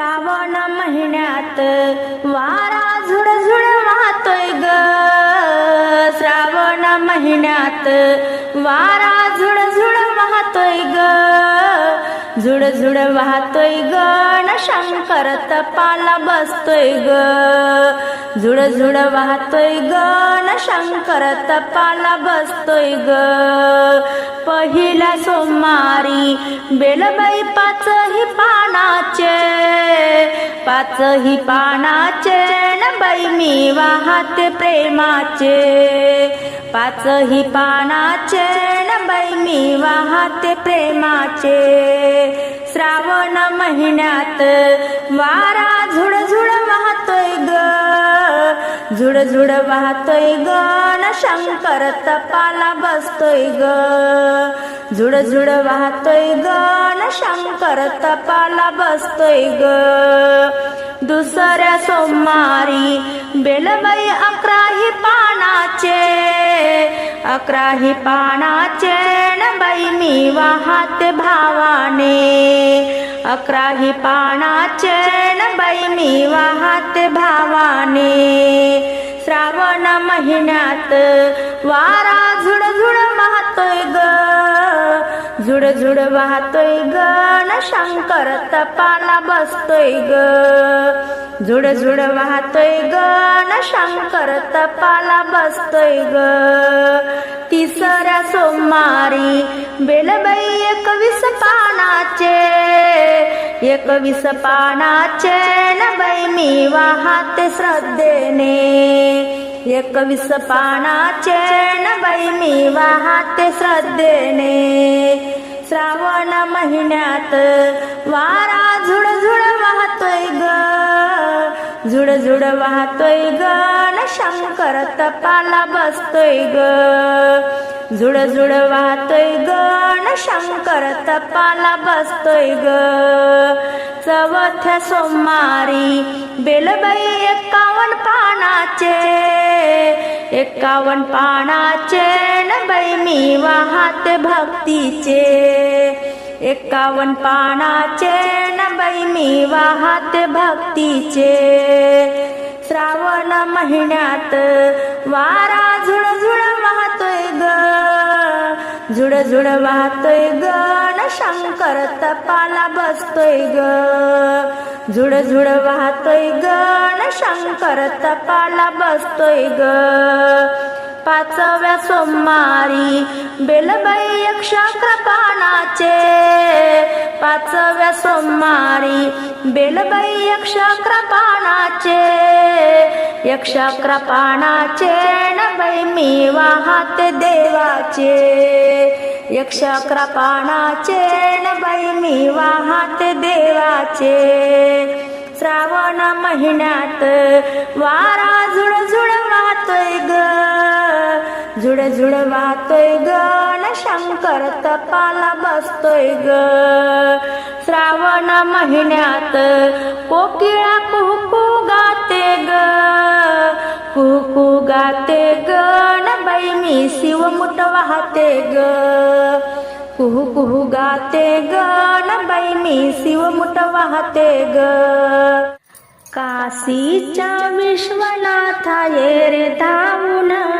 श्रावण महिन्यात वारा झुडझुड वाहतोय ग. श्रावण महिन्यात वारा झुड झुड वाहतोय ग. शंकर तपाला बसतोय ग. झुड झुड वाहतोय ग. शंकर तपाला बसतोय ग. पहिला सोमवारी बेलबाई पाचही पानाचे पाच ही पानाचे न बाई मी वाहते प्रेमाचे. पाच ही पानाचे न बाई मी वाहते प्रेमाचे. श्रावण महिन्यात वारा झुड झुड वाहतोय ग. झुड झुड वाहतोय गण न शंकर तपाला बसतोय ग. झुड झुड वाहतोय ग न शंकर तपाला बसतोय ग. दुसऱ्या सोमवारी बेलबाई अकराही पानाचे अकराही पानाचे न बाई मी वाहते भावाने. अकराही पानाचे न बाई मी वाहते भावाने. श्रावण महिन्यात वारा झुड झुड वाहतोय ग. झुड झुड वाहतोय ग. न शंकर तपाला बसतोय ग. झुड झुड वाहतोय ग. न शंकर तपाला बसतोय ग. तिसऱ्या सोमवारी बेलबाई एकवीस पानाचे एकवीस पानाचे न बाई मी वाहते श्रद्धेने. एकवीस पानाचे न बाई मी वाहते श्रद्धेने. श्रावण महिन्यात वारा झुड झुड वाहतोय ग. झुड झुड वाहतोय ग. न शंकर तपाला बसतोय ग. झुड झुड वाहतोय ग. न शंकर तपाला बसतोय ग. चवथ्या सोमारी बेलबाई एकावन्न पानाचे. एकावन्न पानाचे न बाई मी वाहत भक्तीचे. एकावन्न पानाचे न बाई मी वाहत भक्तीचे. श्रावण महिन्यात वारा झुळझुळ झुड झुड वाहतोय ग. शंकर तपाला बसतोय ग. झुड झुड वाहतोय ग. शंकर तपाला बसतोय ग. पाचव्या सोमवारी बेलबाई अक्षर पाचव्या सोमवारी बेलबाई अक्षर पानाचे यक्षक्र पानाचे बाई मी वाहते देवाचे. यक्षक्र पानाचे बाई मी वाहते देवाचे. श्रावण महिन्यात वारा झुड झुड वाहतोय ग. न शंकर तपाला बसतोय ग. श्रावण महिन्यात कोकिळा कुहकू गाते ग. कुहकू गाते ग. न बाई मी शिवमुठ वाहते ग. कुहू कुहू गाते ग. न बाई मी शिवमुठ वाहते ग. काशीच्या विश्वनाथा ये रे धावून.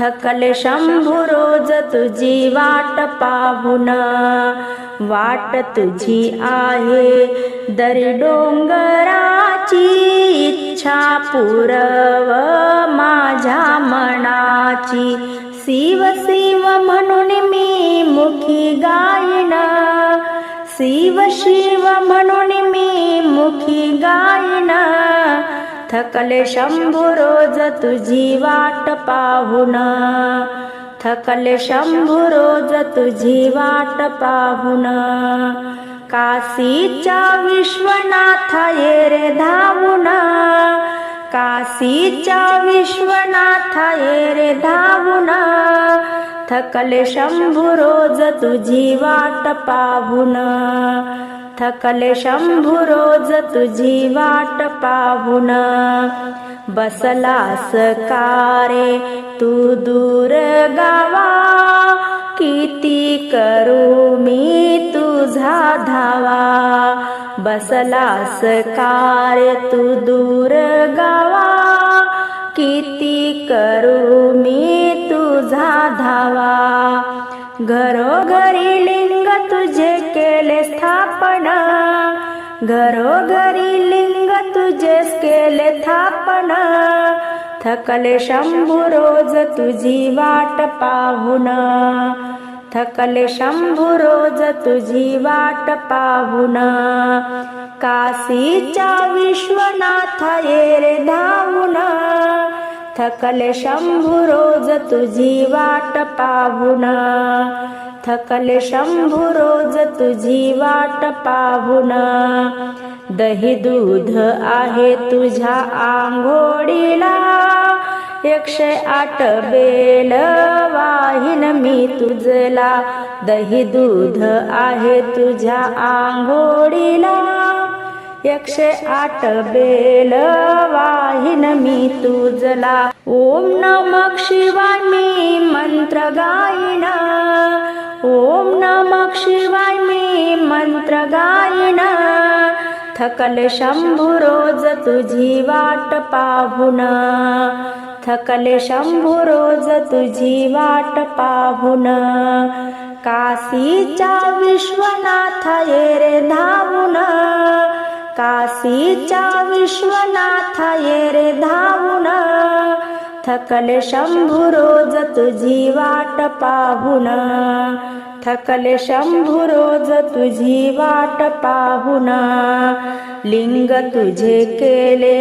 थकल शंभू रोज तुझी वाट पाहून। वाट तुझी आहे दरी डोंगराची इच्छा पुरव माझ्या मनाची। शिव शिव म्हणून मी मुखी गायन। शिव शिव म्हणून मी मुखी गायन थकले शंभू रोज तुझी वाट पाहून. थकले शंभू रोज तुझी वाट पाहून. काशीच्या विश्वनाथ ये रे धावून. काशीच्या विश्वनाथा ये रे धावून. थकले शंभू रोज तुझी वाट पाहून. थकले शंभू रोज तुझी वाट पाहून. बसलास कारे तू दूर गावा? किती करू मी तुझा धावा? बसलास कारे तू दूर गावा? किती करू मी तुझा धावा? घरोघरी लिंग घरोघरी लिंग तुझेच केले थापण. थकले शंभू रोज तुझी वाट पाहून. थकले शंभू रोज तुझी वाट पाहून. काशीच्या विश्वनाथ ये रे धावून. थकले शंभू रोज तुझी वाट पाहून. थकल शंभू रोज तुझी वाट पाहून. दही दूध आहे तुझ्या आंघोळीला. एकशे आठ बेल वाहिन मी तुझला. दही दूध आहे तुझ्या आंघोळीला. एकशे आठ बेल वाहिन मी तुझला. ओम नमक शिवानी मंत्र गायना. ओम नमक शिवाय मी मंत्र गायना. थकल शंभू रोज तुझी वाट पाहून. थकल शंभू रोज तुझी वाट पाहून. काशीच्या विश्वनाथ ये रे धावून. काशीच्या विश्वनाथ ये रे धावून. थकले शंभू रोज तुझी वाट पाहून. थकले शंभू रोज तुझी वाट पाहून. लिंग तुझे केले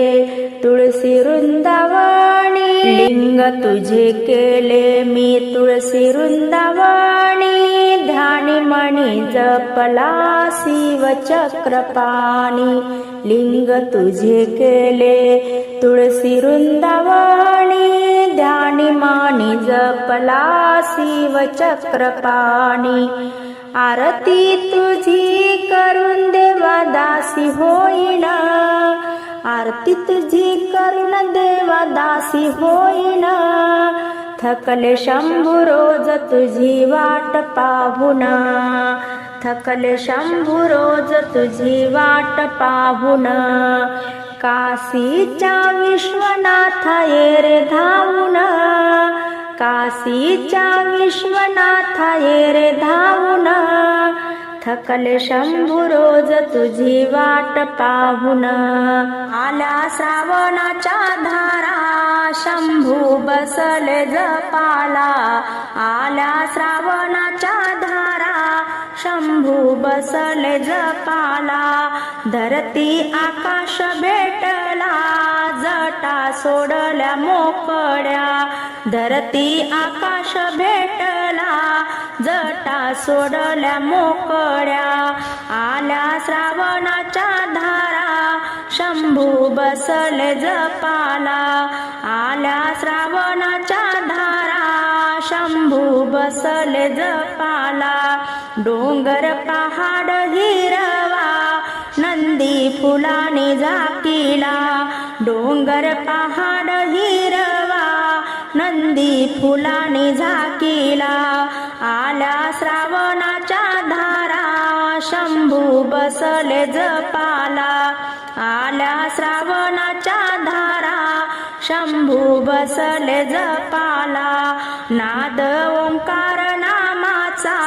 तुळशी वृंदावाणी लिंग तुझे केले मी तुळशी वृंदावाणी ध्यानी मणी जपला शिव चक्रपाणी लिंग तुझे केले तुळशी वृंदावणी ध्यानी मानी जपला शिव चक्रपाणी आरती तुझी करून देवा दासी होईन आरती तुझी करून देवा दासी होईन थकले शंभू रोज तुझी वाट पाहुना थकल शंभू रोज तुझी वाट पाहून. काशीच्या विश्वनाथ ये रे धावून. काशीच्या विश्वनाथ ये रे धावून. थकल शंभू रोज तुझी वाट पाहून. आल्या श्रावणाच्या धारा शंभू बसले जपाला. आल्या श्रावणाच्या शंभू बसले जपाला धरती आकाश भेटला जटा सोडल्या मोकड्या धरती आकाश भेटला जटा सोडल्या मोकड्या आल्या श्रावणाच्या धारा शंभू बसले जपाला आल्या श्रावणाच्या धारा शंभू बसल जपाला डोंगर पहाड हिरवा नंदी फुलाने झाकिला डोंगर पहाड हिरवा नंदी फुलाने झाकिला आल्या श्रावणाच्या धारा शंभू बसल जपाला आल्या श्रावणाच्या धारा शंभू बसल जपाला नाद ओंकार नामाचा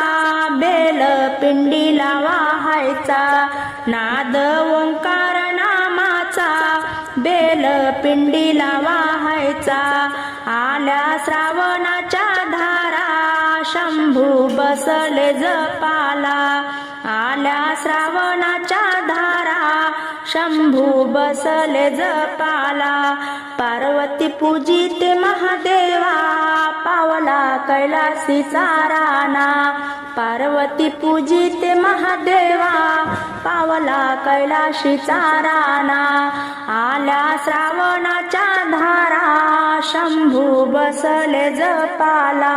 बेल पिंडीला वाहायचा. नाद ओंकार नामाचा बेल पिंडीला वाहायचा. आल्या श्रावणाच्या धारा शंभू बसले जपाला. आल्या श्रावणाच्या धारा शंभू बसले जपाला पार्वती पूजिते महादेवा पावला कैलासी चाराना पार्वती पूजिते महादेवा पावला कैलाशीचा राणा आल्या श्रावणाच्या धारा शंभू बसले जपाला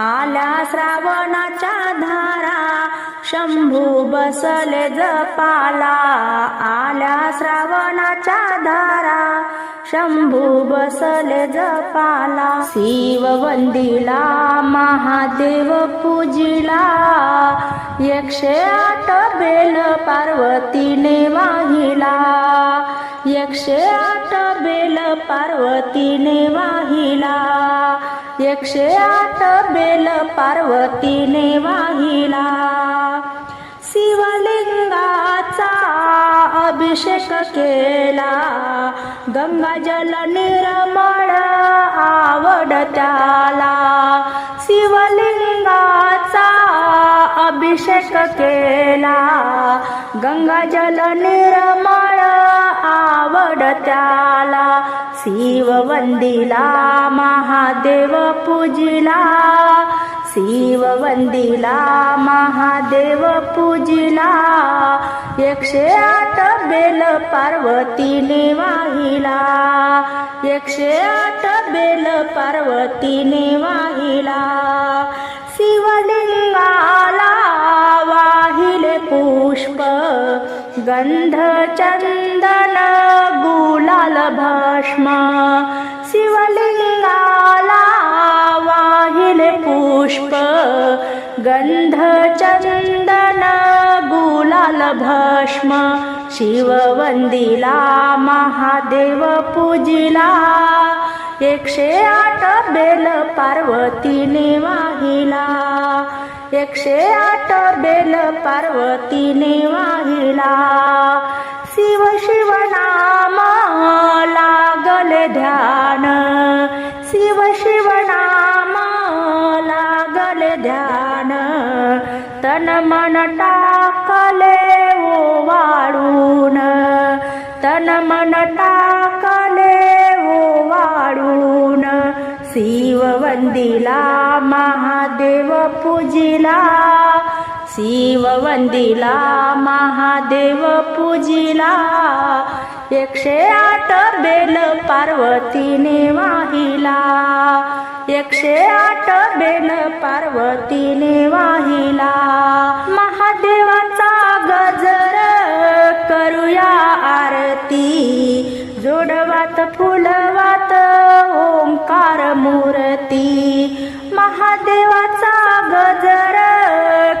आल्या श्रावणाच्या धारा शंभू बसले जपाला आल्या श्रावणाच्या धारा. शंभू बसले जपाला शिववंदिला महादेव पूजिला. एकशे आठ बेल पार्वतीने वाहिला. एकशे आठ बेल पार्वतीने वाहिला. एकशे आठ बेल पार्वतीने वाहिला. अभिषेक केला गंगाजल निर्मळ आवड त्याला शिवलिंगाचा अभिषेक केला गंगाजल निर्मळ आवड त्याला शिववंदिला महादेव पूजिला. शिववंदिला महादेव पूजिला. एकशे आठ बेल पार्वतीने वाहिला. एकशे आठ बेल पार्वतीने वाहिला. शिवलिंगाला वाहिले पुष्प गंध चंदन गुलाल भस्म. शिवलिंगाला वाहिले पुष्प गंध चंदन भस्म शिववंदिला महादेव पूजिला. एकशे आठ बेल पार्वतीने वाहिला एकशे आठ बेल पार्वतीने वाहिला शिव शिव नाम लागले ध्यान. शिव शिव नाम लागले ध्यान. तन मन टाकले टाकले ओ वाळून शिववंदिला महादेव पूजिला. शिववंदिला महादेव पूजिला. एकशे आठ बेल पार्वतीने वाहिला. एकशे आठ बेल पार्वतीने वाहिला. महादेवाचा गजर करूया आरती. जोडवात फुलवात ओंकार मूर्ती. महादेवाचा गजर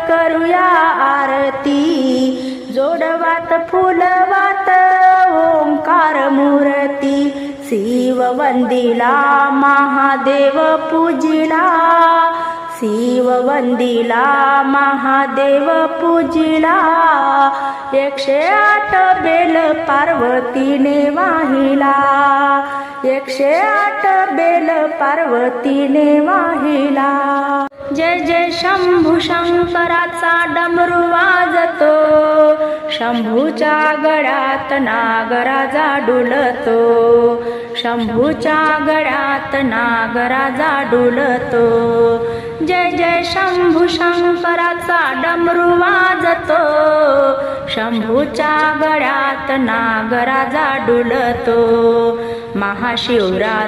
करूया आरती. जोडवात फुलवात ओंकार मूर्ती. शिववंदिला महादेव पूजिला. शिववंदिला महादेव पूजिला. एकशे आठ बेल पार्वतीने वाहिला. एकशे आठ बेल पार्वतीने वाहिला. जय जय शंभू शंकराचा डमरू वाजतो. शंभूच्या गळ्यात नागराजा डुलतो. शंभूच्या गळ्यात नागराजा डुलतो. जय जय शंभू शंकराचा डमरू वाजतो. शंभूच्या गळ्यात नागराजा डुलतो. महाशिवरात्रीला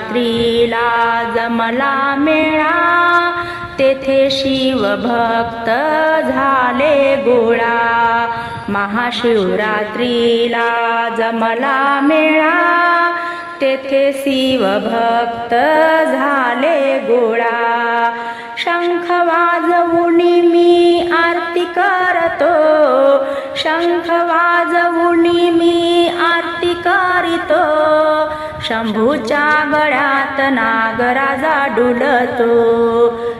जमला मेळा. तेथे शिवभक्त झाले गोळा. महाशिवरात्रीला जमला मेळा. तेथे शिवभक्त झाले गोळा. शंख वाजवुनी मी आरती करतो. शंख वाजवुनी मी आरती करीतो. शंभूच्या गळ्यात नागराजा डुलतो.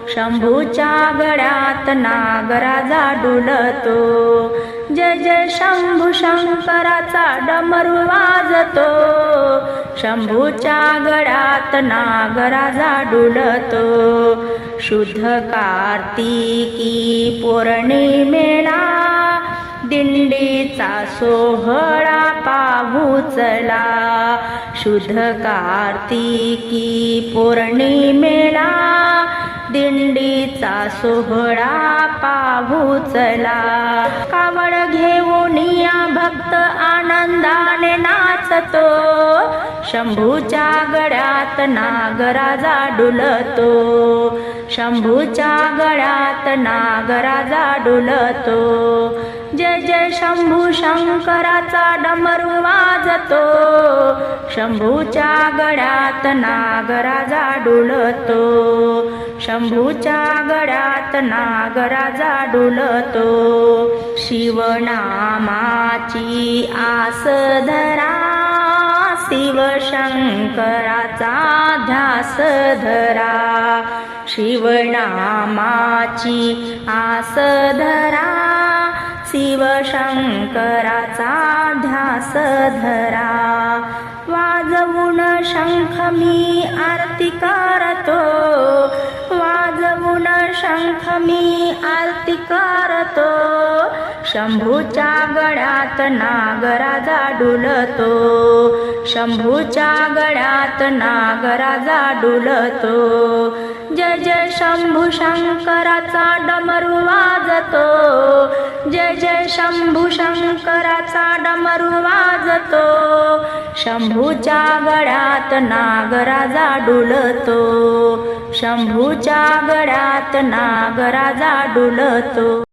शंभूच्या गळ्यात नागराजा डुलतो. जय जय शंभू शंकराचा डमरू वाजतो. शंभूच्या गळ्यात नागराजा डुलतो. शुद्ध कार्तिकी पौर्णिमेला दिंडीचा सोहळा पाहुचला शुद्ध कार्तिकी पौर्णिमेला दिंडीचा सोहळा पाहुचला कावड घेऊन या भक्त आनंदाने नाचतो. शंभूच्या गड्यात नागराजा डुलतो. शंभूच्या गळ्यात नागराजा डुलतो जय जय शंभू शंकराचा डमरू वाजतो. शंभूच्या गळ्यात नागराजा डुलतो शंभूच्या गळ्यात नागराजा डुलतो शिवनामाची आस धरा. शिवशंकराचा ध्यास धरा. शिवनामाची आस धरा शिवशंकराचा ध्यास धरा वाजवून शंख मी आरती करतो वाजवून शंख मी आरती करतो. शंभूच्या गळ्यात नागराजा डुलतो. शंभूच्या गळ्यात नागराजा डुलतो. जय जय शंभू शंकराचा डमरू वाजतो. जय जय शंभू शंकराचा डमरू वाजतो. शंभूच्या गळ्यात नागराजा डुलतो. शंभूच्या गळ्यात नागराजा डुलतो.